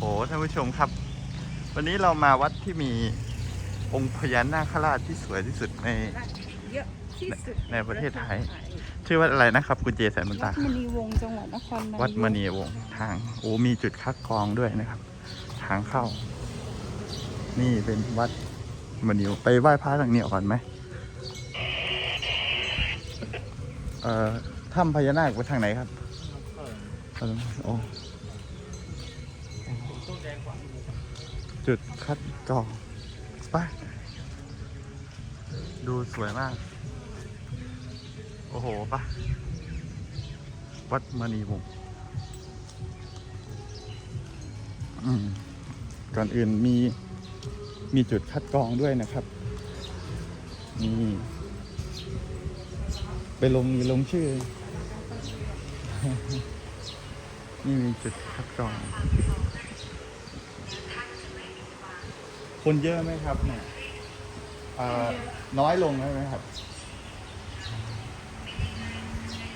หท่านผู้ชมครับ วันนี้เรามาวัดที่มีองค์พญานาคราชที่สวยที่สุดในเยอะที่สุดในประเทศไทย ชื่อวัดอะไรนะครับ คุณเจแสนมุนวัตาดมณีวงศ์จังหวัดนครนายกวัดมณีวงศ์ทางโอ้มีจุดคัดกรองด้วยนะครับ ทางเข้า นี่เป็นวัดมณีวงศ์ไปไหว้พระทางนี้ก่อนไหมเอ่อถ้ำพญานาคไปทางไหนครับเออโอ้ คัดกรองไปดูสวยมาก โอ้โหปะวัดมณีวงศ์ก่อนอื่นมีมีจุดคัดกรองด้วยนะครับนี่ไปลงลงชื่อ นี่มีจุดคัดกรอง คนเยอะไหมครับเนี่ยอ่าน้อยลงไหมครับ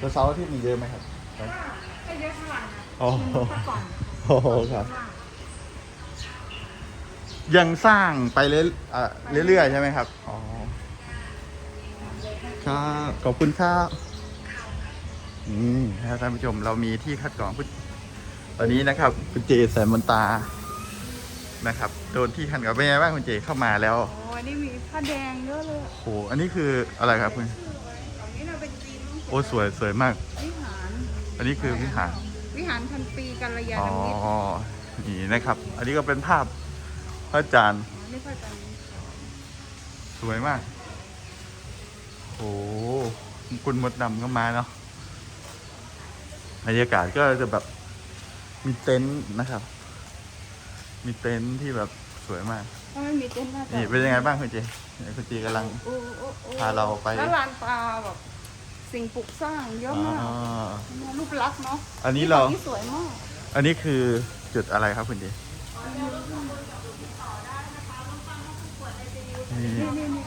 ตัวเสาร์อาที่มีเยอะไหมครับก็เยอะเท่าไหร่นะอ๋อก่อนโอ้โหครับ ยังสร้างไปเรื่อยอะเรื่อยๆใช่ไหมครับอ๋อครับขอบคุณครับนี่นะครับท่านผู้ชมเรามีที่คัดกรองผู้ตอนนี้นะครับคุณเจแสนมนตา นะครับ โดนที่คันกับเป็นไงบ้างคุณเจเข้ามาแล้วโอ้อันนี้มีผ้าแดงเยอะเลยโหอันนี้คืออะไรครับคุณตรงนี้เราเป็นจีนโอ้สวยสวยมาก วิหาร อันนี้คือวิหารวิหารพันปีกัลยาอ๋ณอมิตรนี่นะครับ อันนี้ก็เป็นภาพพระอาจารย์อ๋อนี่พระอาจารย์สวยมากโหคุณมดดำก็มาเนาะบรรยากาศก็จะแบบมีเต็นท์นะครับ มีเต็นท์ที่แบบสวยมาก ถ้าไม่มีเต้นท์น่าจะนี่เป็นยังไงบ้างคุณเจเนี่ยคุณเจกำลัง โอ้โอ้โอ้พาเราไป แล้วลานปลาแบบสิ่งปลูกสร้างเยอ๋อะมากอรูปลักษณ์เนาะอันนี้เรา ที่สวยมากอันนี้คือจุดอะไรครับคุณเจนี่นี่นี่นี่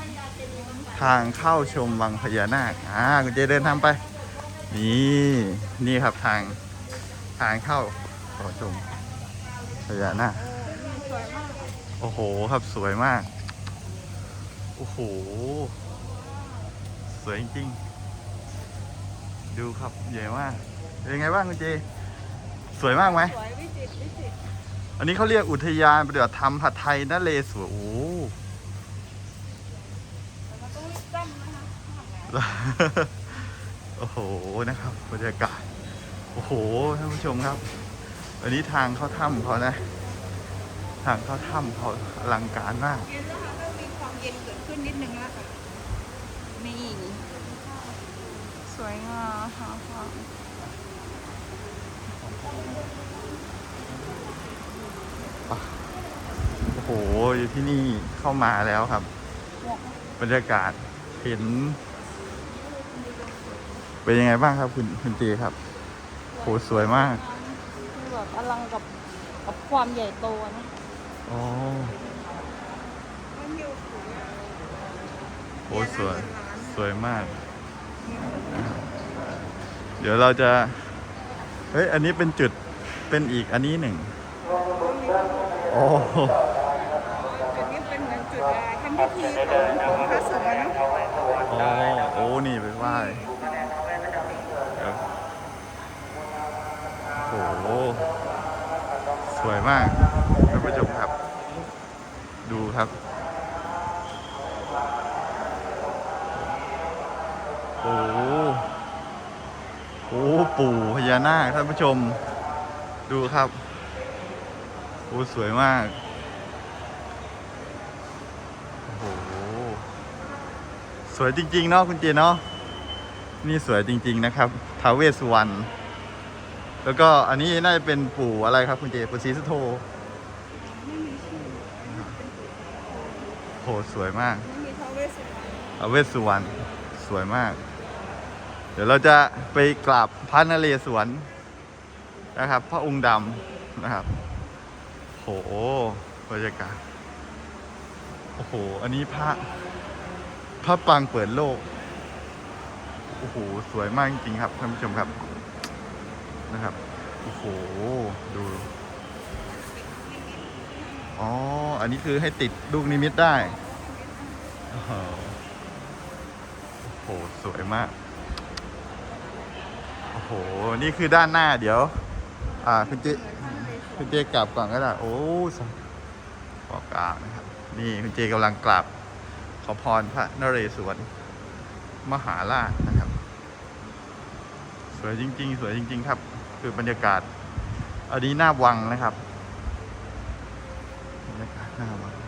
ทางเข้าชมวังพญานาค อ่าคุณเจเดินทางไป นี่ นี่ครับทางทางเข้าขอชมพญานาค โอ้นี่สวยมาก โอ้โหครับสวยมาก โอ้โห สวยจริงดูครับใหญ่มากเป็นยังไงบ้างคุณเจ สวยมากไหมสวยวิจิตรวิจิตรอันนี้เขาเรียกอุทยานปฏิบัติธรรมผัดไทยนเรศวรโอ้โหแต่มันต้องรีบจ้ำนะคะข้างหลังโอ้โหนะครับบรรยากาศ โอ้โหท่านผู้ชมครับ อันนี้ทางเข้าถ้ำเขานะ ทางเข้าถ้ำเขาอลังการมาก เย็นแล้วค่ะเริ่มมีความเย็นเกิดขึ้นนิดนึงแล้วค่ะนี่สวยงามค่ะค่ะโอ้โหอยู่ที่นี่เข้ามาแล้วครับหมวกบรรยากาศเห็น เป็นยังไงบ้างครับคุณคุณเจครับโหสวยมาก คือแบบอลังกับกับความใหญ่โตนะ อ๋อมันอยู่โหสวย สวยมาก เดี๋ยวเราจะ เฮ้ย อันนี้เป็นจุด เป็นอีกอันนี้หนึ่งโอ้จุดนี้เป็นเหมือนจุดทำพิธีของของพระสงฆ์อะเนะอ๋อโอ้ นี่ไปไหว้เดี๋ยวโอ้โห สวยมาก นาคท่านผู้ชมดูครับโอ้สวยมากโอ้โหสวยจริง ๆ เนาะคุณเจเนาะนี่สวยจริง ๆ นะครับท้าวเวสสุวรรณแล้วก็อันนี้น่าจะเป็นปู่อะไรครับคุณเจปู่ศรีสุโธโหสวยมากไม่มีท้าวเวสสุวรรณท้าวเวสสุวรรณสวยมากเดี๋ยวเราจะไปกราบพระนเรศวรนะครับ พระองค์ดำนะครับ โหบรรยากาศโอ้โห อันนี้พระพระปางเปิดโลก โอ้โห สวยมากจริงครับท่านผู้ชมครับ นะครับ โอ้โห ดู อ๋อ อันนี้คือให้ติดลูกนิมิตได้ โอ้โห สวยมาก โอ้โห นี่คือด้านหน้าเดี๋ยว อ่าคุณเจคุณเจกลับก่อนก็ได้ โอ้สาขอกราบนะครับ นี่คุณเจกำลังกราบขอพรพระนเรศวรมหาราชนะครับ สวยจริง ๆ สวยจริง ๆ ครับ คือบรรยากาศ อันนี้หน้าวังนะครับบรรยากาศหน้าวัง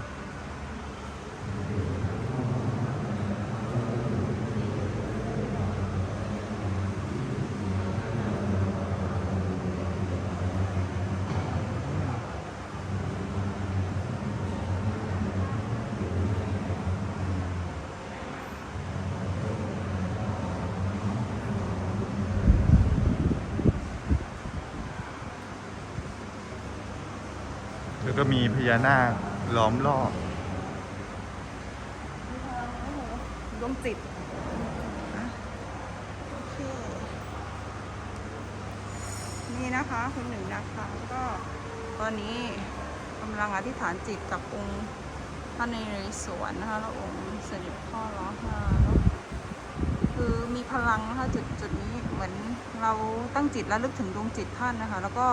ญานาคล้อมรอบดวงจิตอะโอเคนี่นะคะคุณหนึ่งนะคะก็ตอนนี้กำลังอธิษฐานจิตกับองค์พระนเรศวรนะคะแล้วองค์เสด็จพ่อล้อห้าเนาะคือมีพลังนะคะจุดจุดนี้เหมือนเราตั้งจิตแล้วลึกถึงดวงจิตท่านนะคะ แล้วก็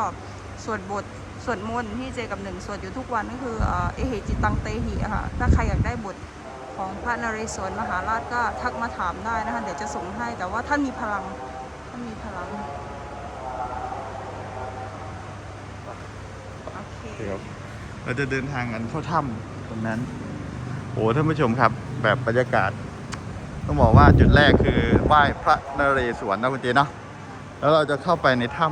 สวดบท สวดมนต์ที่เจกับหนึ่งสวดอยู่ทุกวันก็คือเอเหจิตังเตหิค่ะถ้าใครอยากได้บทของพระนเรศวรมหาราชก็ทักมาถามได้นะคะเดี๋ยวจะส่งให้แต่ว่าท่านมีพลังท่านมีพลังโอเคเดี๋ยวเราจะเดินทางกันเข้าถ้ำตรงนั้นโอ้ท่านผู้ชมครับ แบบบรรยากาศ ต้องบอกว่าจุดแรกคือไหว้พระนเรศวรนะคุณเจเนาะแล้วเราจะเข้าไปในถ้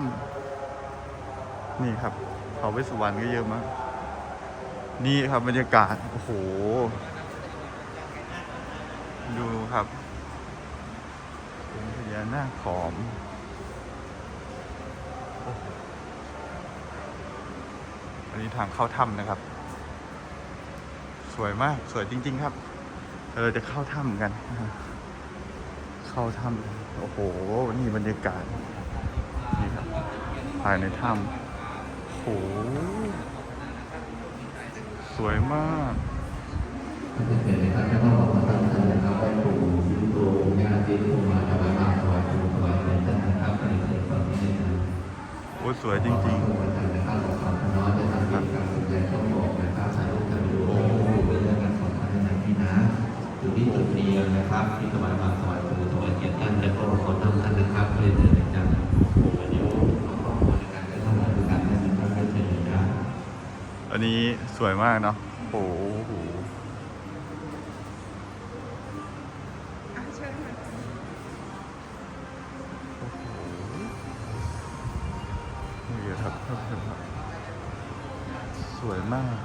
ำนี่ครับ เขาเวสสุวรรณก็เยอะมาก นี่ครับบรรยากาศ โอ้โห ดูครับพญานาคขอมอันนี้ทางเข้าถ้ำนะครับ สวยมากสวยจริง ๆ ครับ เราจะเข้าถ้ำกัน เข้าถ้ำโอ้โห นี่บรรยากาศ นี่ครับ ภายในถ้ำ หสวยมากถ้าจะเป็นในการที่เราบอกว่าท่านนะครับไปปลูกสิงโตญาติภูมิมาถวายมาถวายครูถวายในท่านนะครับในเรื่องของที่ได้ทำโอ้สวยจริงท่านะครับขอความน้อยจะทำเป็นการสนใจต้องบอกนะครับสาธุท่านดูเป็นเรื่องการขอท่านในที่นะอยู่ที่จุดเดียวนะครับที่ถวายมาถวายครูถวายเกียรติท่านและก็ขอน้ำท่านนะครับเพื่อเดินในการวันนี้ขอขอ อันนี้สวยมากเนาะโอ้โหเชิญค่ะนี่ครับท่านผู้ชมครับสวยมาก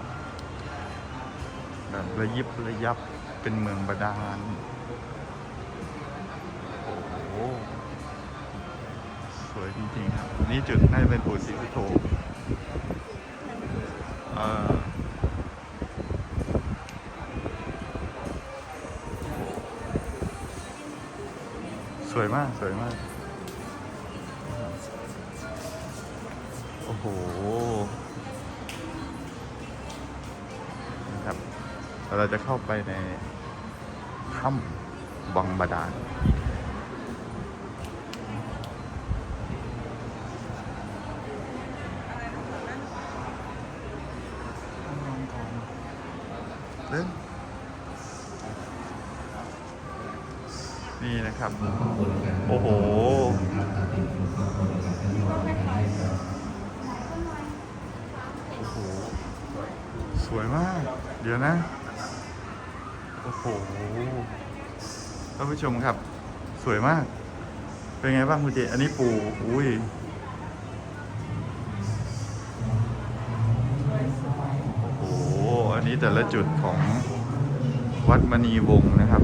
แบบระยิบระยับเป็นเมืองบาดาลโอ้โหสวยจริงๆครับ นี่จุดน่าจะเป็นปู่ศรีสุโธ อ่อสวยมาก สวยมาก โอ้โหนะครับเราจะเข้าไปในถ้ำบังบาดาล เล่นนี่นะ ครับ โอ้โห โอ้โห สวยมาก เดี๋ยวนะ โอ้โห ท่านผู้ชมครับ สวยมาก เป็นไงบ้างคุณเจ อันนี้ปูอุ้ยโอ้โหอันนี้แต่ละจุดของวัดมณีวงศ์นะครับ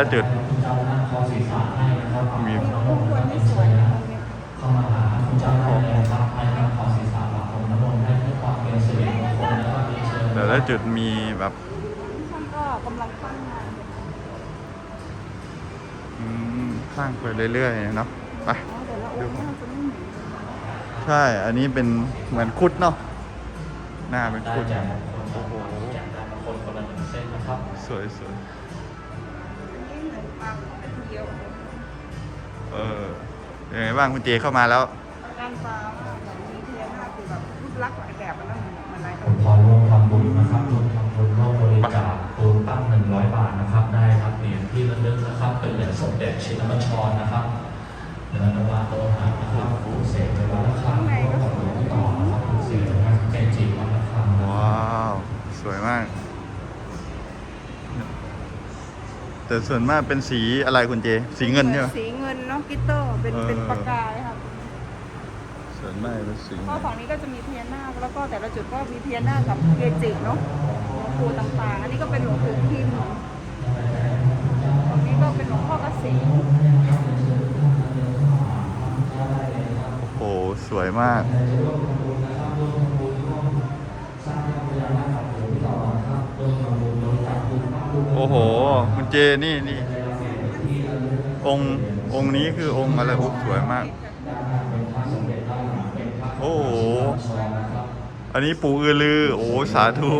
งคลแล้วก็ดีเชิญแต่ละจุดมีแบบท่านก็กำลังตั้งงานอืมสร้างไปเรื่อยๆเนาะไปอ๋อแต่ละองค์น่าจะไม่เหมือนกันนะใช่ อันนี้เป็นเหมือนคุดเนาะหน้าเป็นได้คุดแจกโอ้โหแจกได้บางคนคนละหนึ่งเส้นนะครับสวยสวยอันนี้ เหมือนปากเป็นเดียวเออยังไงบ้างคุณเจเข้ามาแล้วการฟ้ามากแบบมีเทียนหน้าคือแบบรูปลักษณ์หลายแบบมันต้องมันหลายผมขอร่วมทำบุญนะครับร่วมทำบุญร่วมบริจาคตูนตั้งหนึ่งร้อยบาทนะครับ ได้ครับเหรียญที่ระลึกนะครับ เป็นเหรียญสมเด็จชินบัญชรนะครับเนื้อนวาโลหะนะครับผู้เสกในวันละครั้งร่วมกับหลวงพ่อต่อนะครับผู้เสกนะครับเกจิวันละครั้งนะคว้รับาว สวยมาก แต่ส่วนมากเป็นสีอะไรคุณเจ สีเงินใช่ไหมสีเงินเนาะกิตเตอร์เป็นเออเป็นปากกาเลยครับส่วนมากเป็นสีเพเงิราะนฝั่งนี้ก็จะมีเทียนหน้าคแล้วก็แต่ละจุดก็มีเทียนหน้าคกับเกจิเนาะหลวงปู่ต่างๆ อันนี้ก็เป็นหลวงปู่พิมพ์ฝั่งนี้ก็เป็นหลวงพ่อเกษมโอ้โหสวยมากโอ้โห คุณเจนี่นี่องค์องค์นี้คือองค์อะไรโอ้สวยมาก โอ้โหอันนี้ปู่อือลือ โอ้สาธุ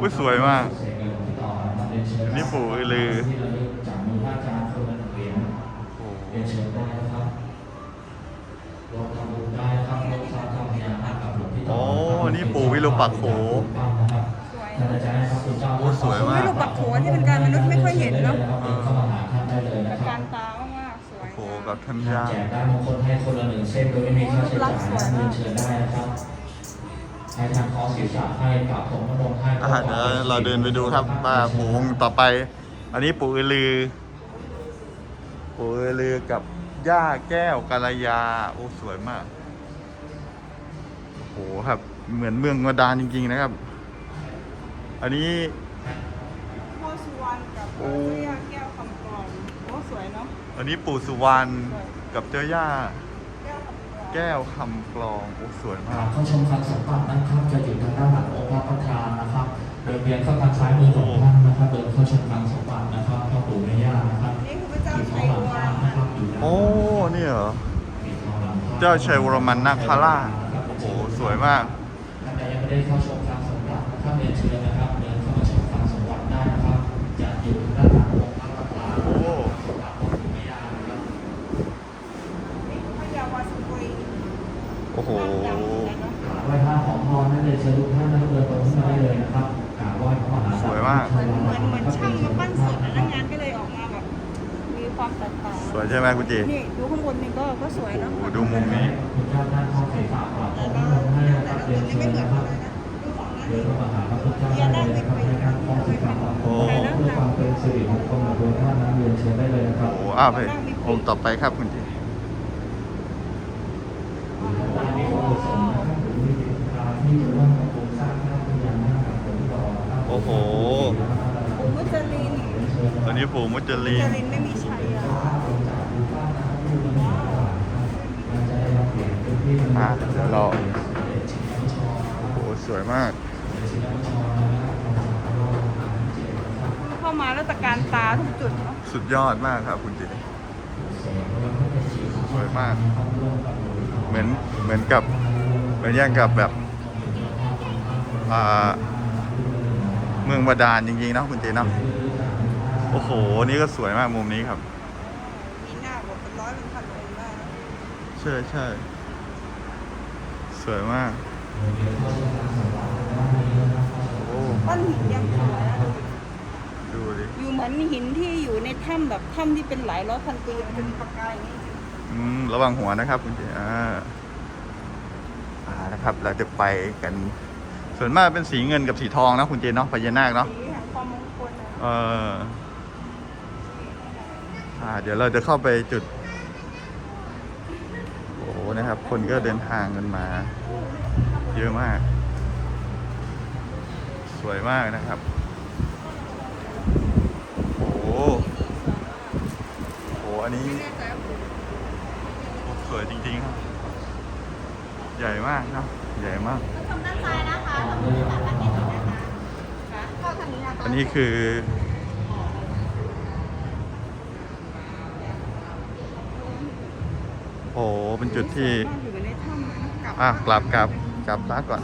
อุ้ยสวยมาก อันนี้ปู่อือลือจากมือพระอาจารย์คนละหนึ่งเหรียญโอ้เรียนเชิญได้นะครับรวมทำบุญได้ครับร่วมสร้างธรรมยานากับหลวงพี่ต่โอ้อนี่ปู่วิรูปักโข สวยท่านอาจารย์ครับคุณเจ้าโอ้สวยมากไม่รู้ปักโขนที่เป็นการมนุษย์ไม่ค่อยเห็นเนาะเข้ามาหาท่านได้เลยนะครักาบรตามากๆสวยโอ้โหแบบทันยาแจกได้บางคนให้คนละหนึ่งเส้นโดยไม่มีค่าใช้จ่ายนะเรียนเชิญได้นะครับให้ทางคอศีรษะให้กับผมน้ำมนต์ให้อะเดี๋ยวเราเดินไปดูครับว่าปู่องค์ต่อไป อันนี้ปู่อือลือ ปู่อือลือกับย่าแก้วกาลยา โอ้สวยมากโอ้โหครับเหมือนเมืองวดานจริงๆนะครับ อันนี้พ่อสุวรรณกับโอ้เจ้าย่าแก้วคำกรองโอ้สวยเนาะอันนี้ปู่สุวรรณกับเจ้าย่าแก้วคำกรองแก้วคำกลองโอ้สวยคมารับกเข้าชมการสมบัตินะครับจะอยู่ทางด้านหลังองค์พระประธานนะครับ เดินเวียนเข้าทางซ้ายมือของท่านนะครับ เดินเข้าชมการสมบัตินะครับพ่อปู่แม่ย่านะครับนี่คือพระเจ้าอยู่ชัข้างยหลังวรท่านมันนะครับอยู่ด้านหลังโอ้นี่เหรอมีทองหลังพระเจ้าชัยวรมันนาคราชโอ้โหสวยมาก ท่านใดยังไม่ได้เข้าชมการสมบัติ นะครับเรียนเชิญนะครับเดินเข้ามาชมการสมบัติได้นะครับจะอยู่ทางด้านหลังองค์พระประธานโอ้กับพ่อปู่แม่ย่านะครับนี่คือพระยาวาสุกุยโอ้โหดังๆเลยเนาะกราบไหว้พระขอพรนั่นเลยเชิญทุกท่านนะครับเดินตรงขึ้นมาได้เลยนะครับกราบไหว้พระมหาสวยมาก เหมือนเหมือนเหมือนช่างมาปั้นสดแล้วงานก็เลยออกมาแบบมีความแตกต่างสวยใช่ไหมคุณจีนี่ดูข้างบนนี่ก็ก็สวยเนาะโอ้โหดูมุมนี้ คุณเจ้าท่านเข้าใส่ฝากกราบขแต่อละพรให้นะคแต่รับละเรียนคนเชินี่ญไม่เหมืนะอนคกัรับนเลยนะ ดูฝั่งนั้นเดินเข้ามาหาพระพุทธเจ้าได้เลยนะครับให้ท่านเข้าใส่ฝากกราบขอพรเพื่อความเป็นสิริมงคลกับตัวท่านนั้นเรียนเชิญได้เลยนะครับ โอ้โหอ้าวไปองค์ต่อไปครับคุณจีอันนี้ก็คือสมนะครับหรือวิธีการที่จะร่วมกับโครงสร้างพระพุทธญาณกับหลวงพ่อนะครับโอ้โหปู่มุจลินอันนี้ปู่มุจมุลีจนลินไม่มีชัยอะอะเดี๋ยวเราโอ้โหสวยมาก เข้ามาแล้วตะการตาทุกจุดเนาะสุดยอดมากครับคุณจีสวยมาก เหมือนเหมือนกับเหมือนอย่างกับแบบอ่าเมืองบาดาลจริงๆเนาะคุณจีเนาะโอ้โห นี่ก็สวยมากมุมนี้ครับมีหน้าบทเป็นร้อยเป็นพันองค์ได้นะใช่ใช่สวยมากโอ้ ก้อนหินยังสวยนะดูดิอยู่เหมือนหินที่อยู่ในถ้ำแบบถ้ำที่เป็นหลายร้อยพันปีมันจะมีประกายอย่างนี้อืมระวังหัวนะครับคุณเจอ่าอ่านะครับ เราจะไปกัน ส่วนมากเป็นสีเงินกับสีทองนะคุณเจเนาะพญานาคเนาะสีแห่งความมงคลนะเอออ่า เดี๋ยวเราจะเข้าไปจุด โอ้โหนะครับ คนก็เดินทางกันมา เยอะมาก สวยมากนะครับ โอ้โหมีอันนี้ไม่แน่ใจว่าปู่โอ้สวยจริงๆครับ ใหญ่มากครับ ใหญ่มากชมด้านซ้ายนะคะตรงนี้จากด้านนี้นะคะค่ะเข้าทางนี้นะคะอันนี้คือโอ้โหเป็นจุดที่อยู่ในถ้ำเลยนะอะกลับกลับกลับซะก่อน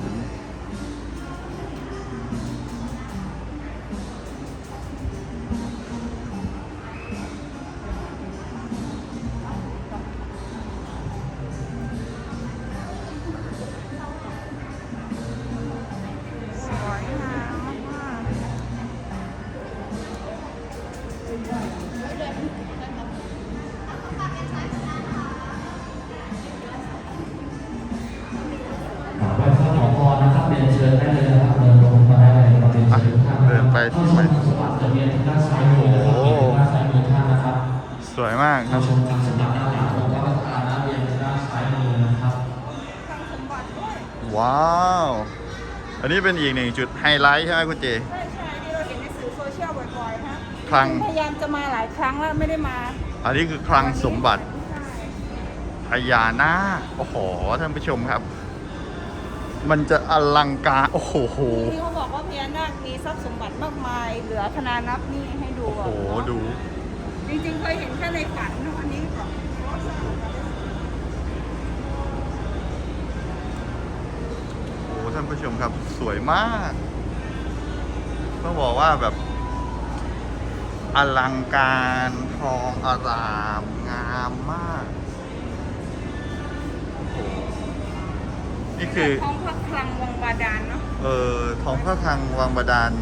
นนี้เป็นอีกหนึ่งจุดไฮไลท์ใช่ไหมคุณเจ ใช่ใช่ที่เราเห็นในสื่อโซเชียลบ่อยๆฮะครั้งพยายามจะมาหลายครั้งแล้วไม่ได้มาอันนี้คือคลังสมบัติใช่พญานาคโอ้โหท่านผู้ชมครับ มันจะอลังการโอ้โห ที่เขาบอกว่าพญานาคมีทรัพย์สมบัติมากมาย เหลือขนานับนี่ให้ดูโอ้โหอะเนาะดู จริงๆเคยเห็นแค่ในฝันเนอะอันนี้ก่อนโอ้โหท่านผู้ชมครับ สวยมากต้องบอกว่าแบบ อลังการทองอารามงามมากโอ้โหนี่คือ ท้องพระคลังวังบาดาลเนาะเออท้องพระคลังวังบาดาล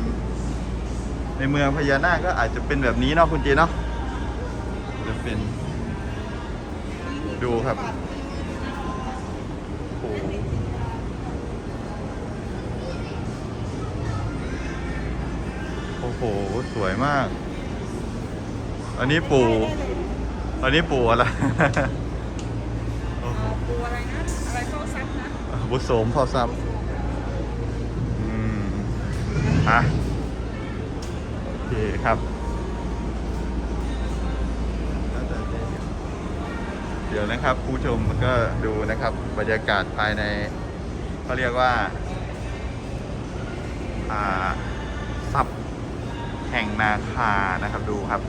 ในเมืองพญานาคก็อาจจะเป็นแบบนี้เนาะคุณจีเนาะจะเป็น ดูครับโอ้ โอ้โห สวยมาก อันนี้ปู่อันนี้ปู่อะไรโอ้โหอ่าปูอะไรนะ อะไรเข้าซับนะบุโสมพ่อทรัพย์อืมอะโอเคครับเดี๋ยวนะครับผู้ชมก็ดูนะครับบรรยากาศภายในเขาเรียกว่า อ่าซับ แห่งนาคานะครับดูครับ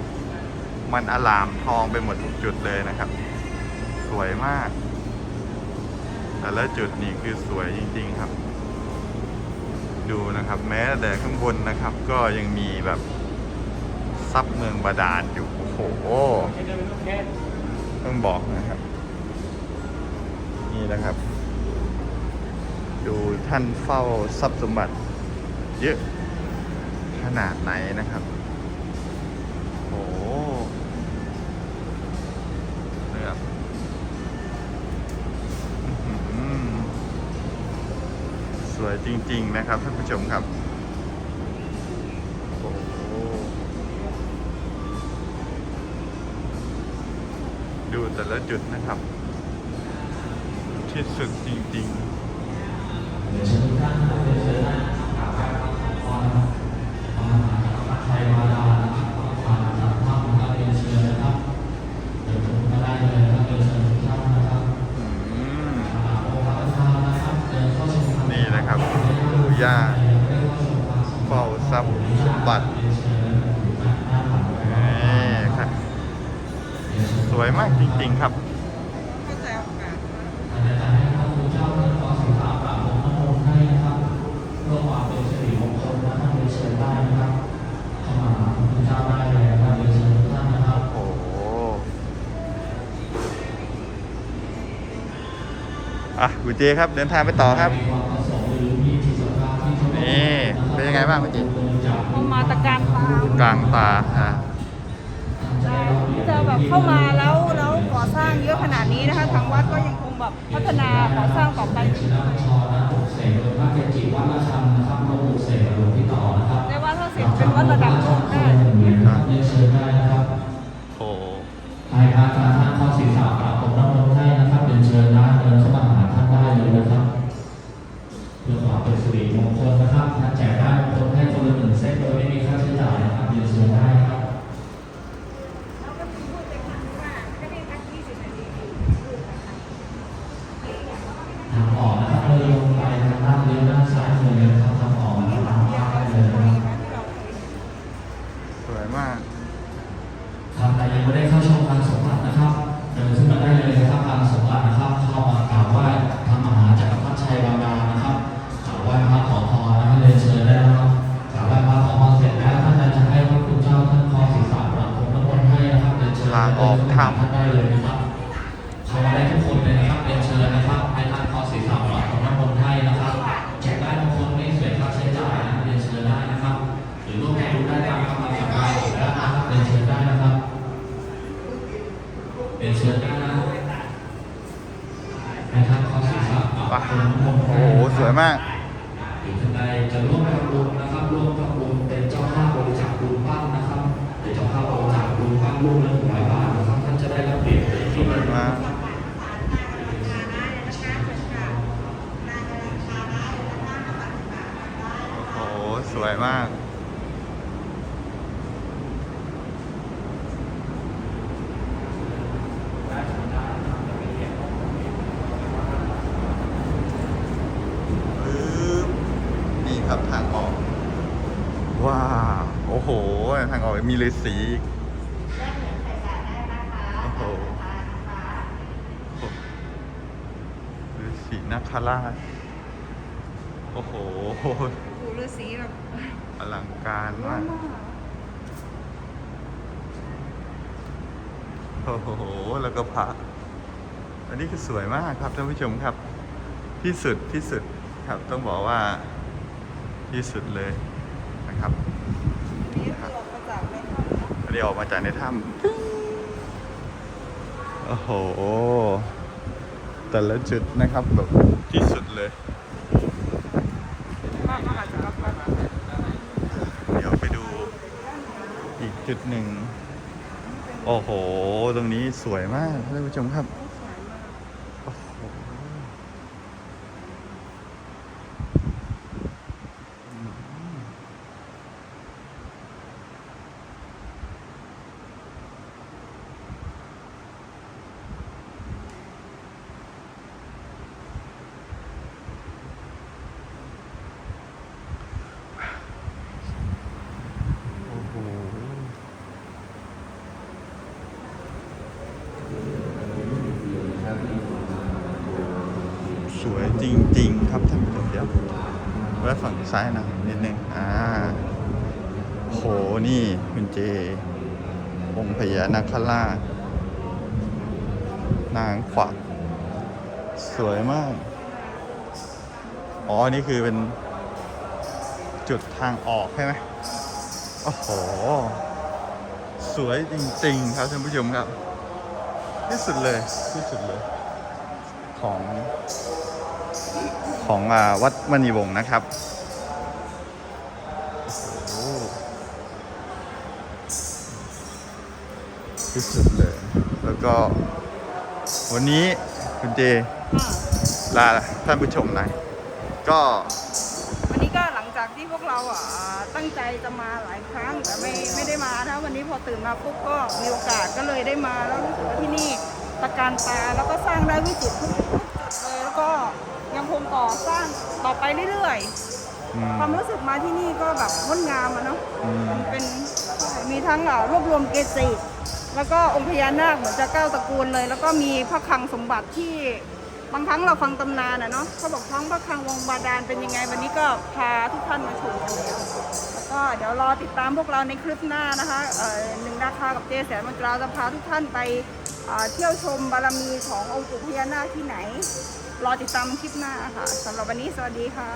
มันอลามทองไปหมดทุกจุดเลยนะครับ สวยมาก แต่ละจุดนี่คือสวยจริง ๆครับ ดูนะครับ แม้แต่ข้างบนนะครับ ก็ยังมีแบบซับเมืองบาดาลอยู่โอ้โหต้องบอกนะครับ นี่นะครับ ดูท่านเฝ้าทรัพย์สมบัติเยอะ ขนาดไหนนะครับ โอ้โหนะครับอืมสวยจริง ๆ นะครับท่านผู้ชมครับดูแต่ละจุดนะครับ ที่สุดจริงเวยมากจริง ๆ ครับเข้าใจโอกาสโอ้โหอะคุณเจครับเดินทางไปต่อครับนี่เป็นยังไงบ้างคุณเจเข้ามาตะการตามกลางตาอะ จะแบบเข้ามาแล้วแล้วก่อสร้างเยอะขนาดนี้นะคะทางวัดก็ยังคงแบบพัฒนาก่อสร้างต่อไปในวัดถ้าเสร็จเป็นวัดระดับโลกได้โอ้ ทางออกมีฤาษีอีกโอ้โหฤาษีนักคราชโอ้โหดูฤาษีแบบอลังการมากโอ้โห แล้วก็พระ อันนี้คือสวยมากครับท่านผู้ชมครับ ที่สุดที่สุดครับต้องบอกว่าที่สุดเลยนะครับ นี่คือออกมาจากในถ้ำนะอันนี้ออกมาจากในถ้ำโอ้โห แต่ละจุดนะครับแบบที่สุดเลยก็อาจจะรับมาเดี๋ยวไปดูอีกจุดหนึ่ง โอ้โห ตรงนี้สวยมากท่านผู้ชมครับ โอ้โห โอ้โห สวยจริง ๆ ครับท่านผู้ชมเดี๋ยวไว้ฝั่งซ้ายนะนิดนึงอ่าโหนี่คุณเจองค์พญานาคราชนางขวักสวยมาก อ๋อ นี่คือเป็นจุดทางออกใช่ไหมโอ้โห สวยจริง ๆ ครับท่านผู้ชมครับ ที่สุดเลย ที่สุดเลย ของ ของอาวัดมณีวงศ์นะครับโอ้โหที่สุดเลย แล้วก็วันนี้คุณเจลาท่านผู้ชมหน่อยก็วันนี้ก็หลังจากที่พวกเราอะตั้งใจจะมาหลายครั้งแต่ไม่ไม่ได้มานะวันนี้พอตื่นมาปุ๊บก็มีโอกาสก็เลยได้มาแล้วรู้สึกว่าที่นี่ตะการตาแล้วก็สร้างได้วิจิตรทุกทุกจุดเลยแล้วก็ยัง คงก่อสร้างต่อไปเรื่อยๆอืมความรู้สึกมาที่นี่ก็แบบงดงามอะเนาะอืม มันเป็นใช่มีทั้งอะรวบรวมเกจิแล้วก็องค์พญานาคเหมือนจะเก้าตระกูลเลย แล้วก็มีพระคลังสมบัติที่บางครั้งเราฟังตำนานอะเนาะเขาบอกท้องพระคลังวงบาดาลเป็นยังไง วันนี้ก็พาทุกท่านมาชมกันแล้ว แล้วก็เดี๋ยวรอติดตามพวกเราในคลิปหน้านะคะเอ่อหนึ่งราคากับเจแสนมันตราจะพาทุกท่านไปเอ่อ เที่ยวชมบารมีขององค์ปู่พญานาคที่ไหน รอติดตามคลิปหน้าค่ะสำหรับวันนี้สวัสดีค่ะ